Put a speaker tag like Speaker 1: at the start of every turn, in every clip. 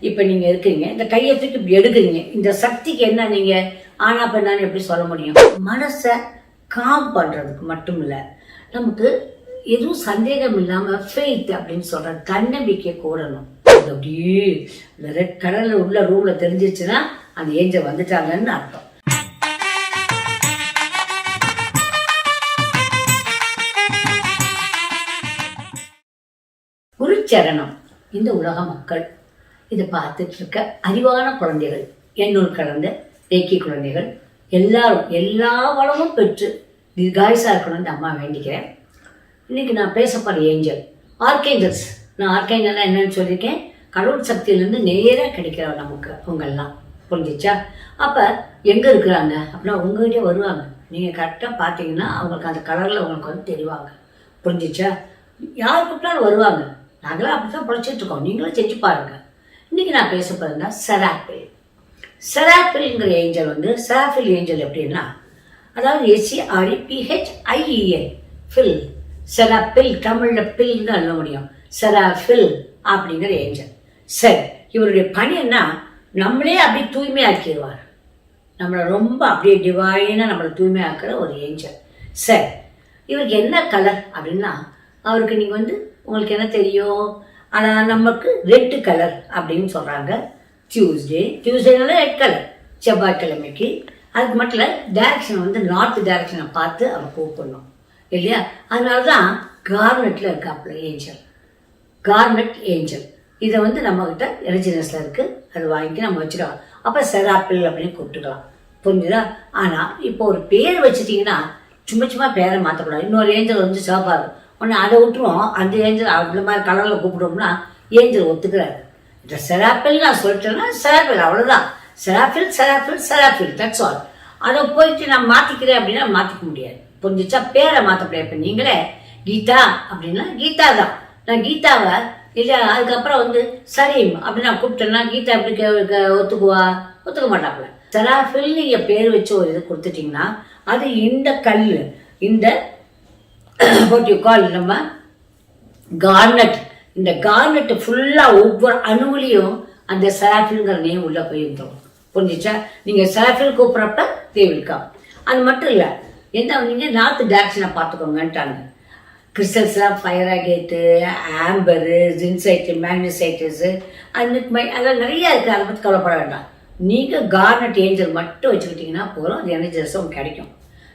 Speaker 1: இப்ப நீங்க இருக்கீங்க இந்த கையை தூக்கி இப்படி எடுக்கிறீங்க. இந்த சக்திக்கு என்ன நீங்க ஆனா பெண்ணான்னு எப்படி சொல்ல முடியும்? மனசை காம் பண்றதுக்கு மட்டும் இல்ல நமக்கு எதுவும் சந்தேகம் இல்லாம ஃபெய்த் அப்படின்னு சொல்ற தன்னம்பிக்கை கூடணும். அது அப்படியே இந்த ரெட் கலர்ல உள்ள ரூம்ல தெரிஞ்சிச்சுன்னா அந்த ஏஞ்சல் வந்துட்டாங்கன்னு அர்த்தம். குருச்சரணம். இந்த உலக மக்கள் இதை பார்த்துட்டு இருக்க அறிவான குழந்தைகள் எண்ணூர் கலந்த தேக்கி குழந்தைகள் எல்லாரும் எல்லா வளமும் பெற்று தீர்காயுசா இருக்கணும்னு அம்மா வேண்டிக்கிறேன். இன்னைக்கு நான் பேச ஏஞ்சல் ஆர்கேஞ்சல்ஸ். நான் ஆர்கேஞ்சல்லாம் என்னன்னு சொல்லியிருக்கேன். கடவுள் சக்தியிலேருந்து நேராக கிடைக்கிற நமக்கு அவங்கெல்லாம். புரிஞ்சிச்சா? அப்போ எங்கே இருக்கிறாங்க? அப்படின்னா உங்ககிட்டயே வருவாங்க. நீங்கள் கரெக்டாக பார்த்தீங்கன்னா அவங்களுக்கு அந்த கலரில் உங்களுக்கு வந்து தெரிவாங்க. புரிஞ்சிச்சா? யார் கூப்பிட்டாலும் வருவாங்க. நாங்களாம் அப்படி தான் பிழைச்சிட்ருக்கோம் நீங்களும் செஞ்சு பாருங்கள் இன்னைக்கு நான் பேச போகிறேன்னா செராப்பில் செராப்பில்ங்கிற ஏஞ்சல் வந்து செராஃபில் ஏஞ்சல் எப்படின்னா அதாவது எஸ்சிஆர்இ பிஹெச்ஐஇஎல் ஃபில் செராப்பில் தமிழில் பில்னு எழுத முடியும். செராஃபில் அப்படிங்கிற ஏஞ்சல். சரி இவருடைய பணி என்ன? நம்மளே அப்படியே தூய்மையாக்கிடுவார். நம்மளை ரொம்ப அப்படியே டிவைனாக நம்மளை தூய்மையாக்குற ஒரு ஏஞ்சல். சரி இவருக்கு என்ன கலர் அப்படின்னா அவருக்கு நீங்கள் வந்து உங்களுக்கு என்ன தெரியும்? ஆனால் நமக்கு ரெட்டு கலர் அப்படின்னு சொல்கிறாங்க டியூஸ்டே டியூஸ்டேனால ரெட் கலர் செவ்வாய்க்கிழமைக்கு. அதுக்கு மட்டும் இல்லை டேரக்ஷன் வந்து நார்த் டேரக்ஷனை பார்த்து அவர் கூப்பிடணும். இல்லையா? அதனால தான் கார்மெட்டில் இருக்காப்புல ஏஞ்சல் கார்மெட் ஏஞ்சல் இதை வந்து நம்மக்கிட்ட எரிஜினஸில் இருக்குது அது வாங்கி நம்ம வச்சுக்கலாம். அப்போ செராப்பிள் அப்படின்னு கூப்பிட்டுக்கலாம். புரிஞ்சுதா? ஆனால் இப்போ ஒரு பேர் வச்சுட்டிங்கன்னா சும்மா சும்மா பேரை மாற்றக்கூடாது இன்னொரு ஏஞ்சல் வந்து சாப்பாடு. ஒன்று அதை விட்டுருவோம் அந்த ஏஞ்சல் அவ்வளோ மாதிரி கலரில் கூப்பிட்டோம்னா ஏஞ்சல் ஒத்துக்கிறாரு. இந்த செராப்பில் நான் சொல்லிட்டேன்னா செராப்பில் அவ்வளோதான் செராப்பிள் செராஃபில் செராஃபில் தட்ஸ் ஆல் அதை போயிட்டு நான் மாற்றிக்கிறேன் அப்படின்னா மாற்றிக்க முடியாது. புரிஞ்சிச்சா? பேரை மாற்ற முடியாது இப்போ நீங்களே கீதா அப்படின்னா கீதா தான் நான் கீதாவை இல்லை அதுக்கப்புறம் வந்து சலீம் அப்படின்னு நான் கூப்பிட்டேன்னா கீதா எப்படி கே- ஒத்துக்குவா? ஒத்துக்க மாட்டாப்புல. செராஃபில் நீங்கள் பேர் வச்சு ஒரு இது கொடுத்துட்டிங்கன்னா அது இந்த கல் இந்த வாட் யூ கால் நம்ம கார்னட் இந்த கார்னட் ஃபுல்லாக ஒவ்வொரு அணுவிலையும் அந்த செராஃபில்ங்கிற நேம் உள்ளே போயிருந்தோம். புரிஞ்சுச்சா? நீங்கள் செராஃபில் கூப்பிட்றப்ப தேவில்கா அது மட்டும் இல்லை என்ன நீங்கள் நார்த்து டேரக்ஷனை பார்த்துக்கோங்கன்ட்டாங்க. கிறிஸ்டல்ஸ்லாம் ஃபயர் ஆகேட்டு ஆம்பரு ஜின்சைட்டு மேக்னசைட்டஸு அந்த மை- அதெல்லாம் நிறையா இருக்குது அதை பற்றி கவலைப்பட வேண்டாம். நீங்கள் கார்னட் ஏஞ்சல் மட்டும் வச்சுக்கிட்டிங்கன்னா போதும். அது எனர்ஜிஸ் கிடைக்கும்.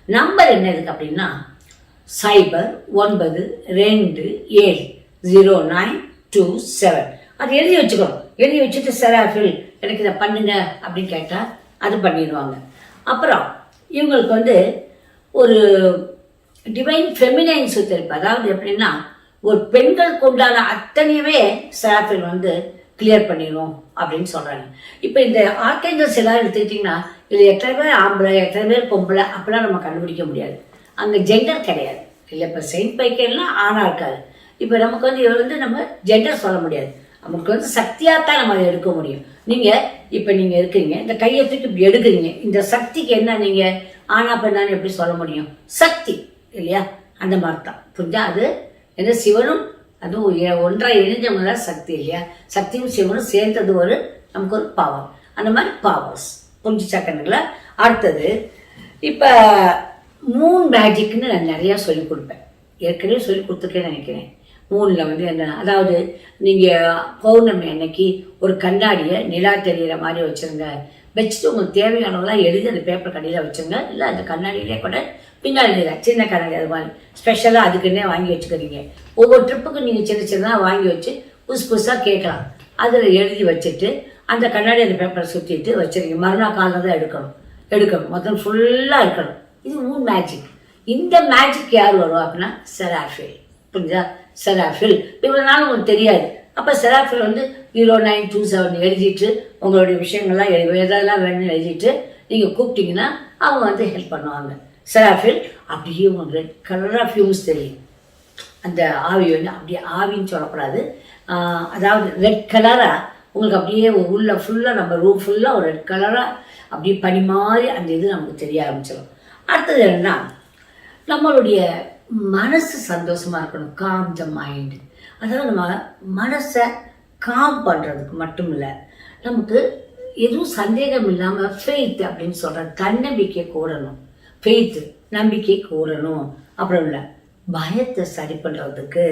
Speaker 1: நம்பர் என்ன இருக்குது அப்படின்னா சைபர் ஒன்பது ரெண்டு ஏழு ஜீரோ நைன் டூ செவன். அது எழுதி வச்சுக்கணும். எழுதி வச்சுட்டு செராஃபில் எனக்கு இதை பண்ணுங்க அப்படின்னு கேட்டால் அது பண்ணிடுவாங்க. அப்புறம் இவங்களுக்கு வந்து ஒரு டிவைன் ஃபெமினைன் சுத்திருப்பு அதாவது எப்படின்னா ஒரு பெண்களுக்கு உண்டான அத்தனையுமே செராஃபில் வந்து கிளியர் பண்ணிடும் அப்படின்னு சொல்கிறாங்க இப்போ இந்த ஆர்கேஞ்சல்ஸ் எல்லாம் எடுத்துக்கிட்டிங்கன்னா இது எத்தனை பேர் ஆம்பளை எத்தனை பேர் பொம்பளை அப்படிலாம் நம்ம கண்டுபிடிக்க முடியாது. அங்கே ஜெண்டர் கிடையாது. இல்லை இப்போ செயின்ட் பைக்கெல்லாம் ஆணாக இருக்காது. இப்போ நமக்கு வந்து இவர் வந்து நம்ம ஜெண்டர் சொல்ல முடியாது. நமக்கு வந்து சக்தியாக தான் நம்ம அதை எடுக்க முடியும். நீங்கள் இப்போ நீங்கள் இருக்கீங்க இந்த கையை தூக்கி இப்படி எடுக்கிறீங்க இந்த சக்திக்கு என்ன நீங்கள் ஆனா பெண்ணான்னு எப்படி சொல்ல முடியும்? சக்தி இல்லையா? அந்த மாதிரி தான் புரிஞ்சா? அது என்ன சிவனும் அதுவும் ஒன்றாக இணைஞ்சவங்க தான் சக்தி இல்லையா? சக்தியும் சிவனும் சேர்ந்தது ஒரு நமக்கு ஒரு பவர் அந்த மாதிரி பவர்ஸ் புரிஞ்சுச்சா கண்ணுங்களா அடுத்தது இப்போ மூன் மேஜிக்னு நான் நிறையா சொல்லிக் கொடுப்பேன். ஏற்கனவே சொல்லி கொடுத்துருக்கேன்னு நினைக்கிறேன். மூணில் வந்து என்ன அதாவது நீங்கள் பௌர்ணமி அன்னைக்கு ஒரு கண்ணாடியை நிலா தெரியிற மாதிரி வச்சுருங்க. வச்சுட்டு உங்களுக்கு தேவையானவங்களாம் எழுதி அந்த பேப்பர் கடையில் வச்சுருங்க. இல்லை அந்த கண்ணாடியிலே கூட பின்னாடி நிலா சின்ன கண்ணாடி அது மாதிரி. ஸ்பெஷலாக அதுக்குன்னே வாங்கி வச்சுக்கிறீங்க ஒவ்வொரு ட்ரிப்புக்கும் நீங்கள் சின்ன சின்னதாக வாங்கி வச்சு புதுசு புதுசாக கேட்கலாம். அதில் எழுதி வச்சுட்டு அந்த கண்ணாடி அந்த பேப்பரை சுற்றிட்டு வச்சிருங்க. மறுநாள் காலையில் தான் எடுக்கணும். எடுக்கணும். மொத்தம் ஃபுல்லாக இருக்கணும். இது மூணு மேஜிக் இந்த மேஜிக் யார் வருவா அப்படின்னா செராஃபில் புரிஞ்சா செராஃபில் இவ்வளோ நாள் உங்களுக்கு தெரியாது. அப்போ செராஃபில் வந்து ஜீரோ நைன் டூ செவன் எழுதிட்டு உங்களுடைய விஷயங்கள்லாம் எழுதி எதெல்லாம் வேணும்னு எழுதிட்டு நீங்கள் கூப்பிட்டீங்கன்னா அவங்க வந்து ஹெல்ப் பண்ணுவாங்க. செராஃபில் அப்படியே உங்களுக்கு ரெட் கலராக ஃபியூம்ஸ் தெரியும். அந்த ஆவி வந்து அப்படியே ஆவின்னு சொல்லக்கூடாது. அதாவது ரெட் கலராக உங்களுக்கு அப்படியே உள்ள ஃபுல்லாக நம்ம ரூம் ஃபுல்லாக ஒரு ரெட் கலராக அப்படியே பனி மாதிரி அந்த இது நமக்கு தெரிய ஆரம்பிச்சிடும் அடுத்தது என்னன்னா நம்மளுடைய மனசு சந்தோஷமா இருக்கணும் காம் த மைண்ட் அதாவது நம்ம மனசை காம் பண்ணுறதுக்கு மட்டும் இல்லை நமக்கு எதுவும் சந்தேகம் இல்லாமல் ஃபெய்த் அப்படின்னு சொல்கிற தன்னம்பிக்கை கூடணும். ஃபெய்த்து நம்பிக்கை கூடணும். அப்புறம் இல்லை பயத்தை சரி பண்ணுறதுக்கு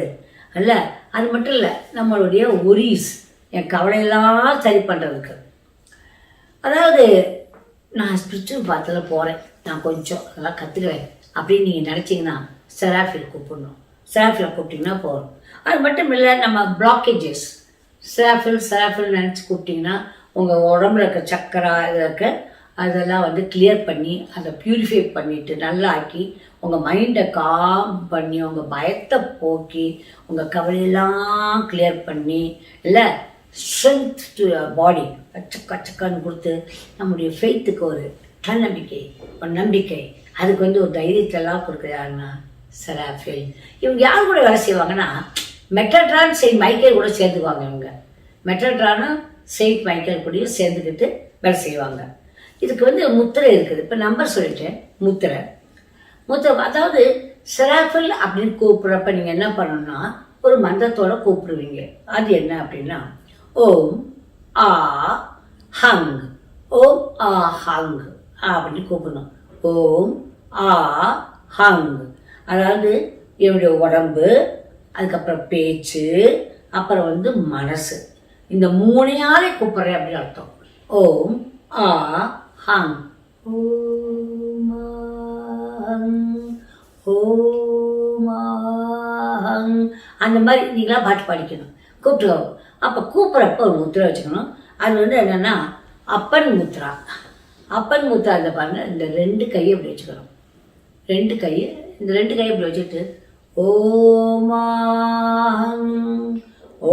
Speaker 1: அல்ல அது மட்டும் இல்லை நம்மளுடைய ஒரிஸ் என் கவலையெல்லாம் சரி பண்ணுறதுக்கு அதாவது நான் ஸ்பிரிச்சுவல் பாத்தில் போகிறேன் நான் கொஞ்சம் அதெல்லாம் கற்றுக்குவேன் அப்படின்னு நீங்கள் நினச்சிங்கன்னா செராஃபில் கூப்பிடணும். செராஃபில் கூப்பிட்டிங்கன்னா போகிறோம் அது மட்டும் இல்லை நம்ம பிளாக்கேஜஸ் செராஃபில் செராஃபில் நினச்சி கூப்பிட்டிங்கன்னா உங்கள் உடம்புல இருக்க சக்கரா இதில் இருக்க அதெல்லாம் வந்து கிளியர் பண்ணி அதை ப்யூரிஃபை பண்ணிவிட்டு நல்லா ஆக்கி உங்கள் மைண்டை காம் பண்ணி உங்கள் பயத்தை போக்கி உங்கள் கவலையெல்லாம் கிளியர் பண்ணி இல்லை ஸ்ட்ரென்த் டு பாடி அச்சக்க சக்கான்னு கொடுத்து நம்முடைய ஃபெய்த்துக்கு ஒரு தன்னம்பிக்கை ஒரு நம்பிக்கை. அதுக்கு வந்து ஒரு தைரியத்தெல்லாம் கொடுக்குறது யாருன்னா செராஃபில். இவங்க யார் கூட வேலை செய்வாங்கன்னா மெட்ரட்ரான் செயின்ட் மைக்கேல் கூட சேர்த்துக்குவாங்க இவங்க. மெட்ரட்ரானும் செயின்ட் மைக்கேல் கூடயும் சேர்ந்துக்கிட்டு வேலை செய்வாங்க. இதுக்கு வந்து முத்திரை இருக்குது. இப்போ நம்பர் சொல்லிட்டேன் முத்திரை. முத்திரை அதாவது செராஃபில் அப்படின்னு கூப்பிட்றப்ப நீங்கள் என்ன பண்ணணும்னா ஒரு மந்திரத்தோட கூப்பிடுவீங்க. அது என்ன அப்படின்னா ஓம் ஆ ஹங். ஓம் ஆ ஹங். அப்படின்னு கூப்பிடணும். ஓம் ஆ ஹங். அதாவது என்னுடைய உடம்பு அதுக்கப்புறம் பேச்சு அப்புறம் வந்து மனசு. இந்த மூணையாலே கூப்பிட்றேன் அப்படின்னு அர்த்தம். ஓம் ஆ ஹங். ஓம் ஓம் அந்த மாதிரி நீங்களாம் பாட்டு படிக்கணும். கூப்பிட்டு அப்போ கூப்பிட்றப்ப ஒரு முத்திரை வச்சுக்கணும். அது வந்து என்னென்னா அப்பன் முத்ரா அப்பன் முத்ரா பாருங்க இந்த ரெண்டு கையை இப்படி வச்சுக்கிறோம் ரெண்டு கையை இந்த ரெண்டு கையை இப்படி வச்சுட்டு ஓமாஹங்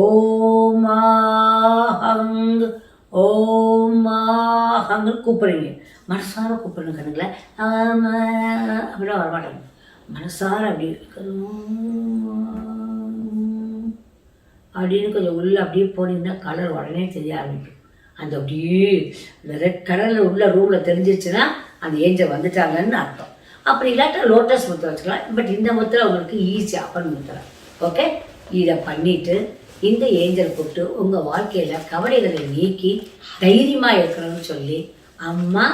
Speaker 1: ஓமாஹங் ஓமாஹங்னு கூப்பிடுறீங்க. மனசார கூப்பிடணும் கண்ணுங்கள அப்படிலாம் வரமாட்டாங்க மனசார அப்படி இருக்கணும். அப்படின்னு கொஞ்சம் உள்ளே அப்படியே போனீங்கன்னா கலர் உடனே தெரிய ஆரம்பிக்கும். அந்த அப்படியே அந்த ரெட் கலரில் உள்ள ரூமில் தெரிஞ்சிச்சுன்னா அந்த ஏஞ்சல் வந்துட்டாங்கன்னு அர்த்தம். அப்படி இல்லாட்டா லோட்டஸ் முத்திரை வச்சுக்கலாம். பட் இந்த முத்திரை உங்களுக்கு ஈஸி அப்பன் முத்திரை. ஓகே இதை பண்ணிட்டு இந்த ஏஞ்சல் கூப்பிட்டு உங்கள் வாழ்க்கையில் கவலைகளை நீக்கி தைரியமாக இருக்கணும்னு சொல்லி அம்மா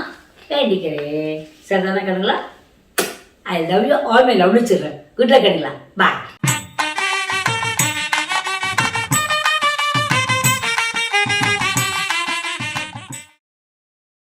Speaker 1: வேண்டிக்கிறேன். சரிதானே கண்ணுங்களா? I love you all my love வச்சிடுறேன் கண்ணுங்களா? பாய்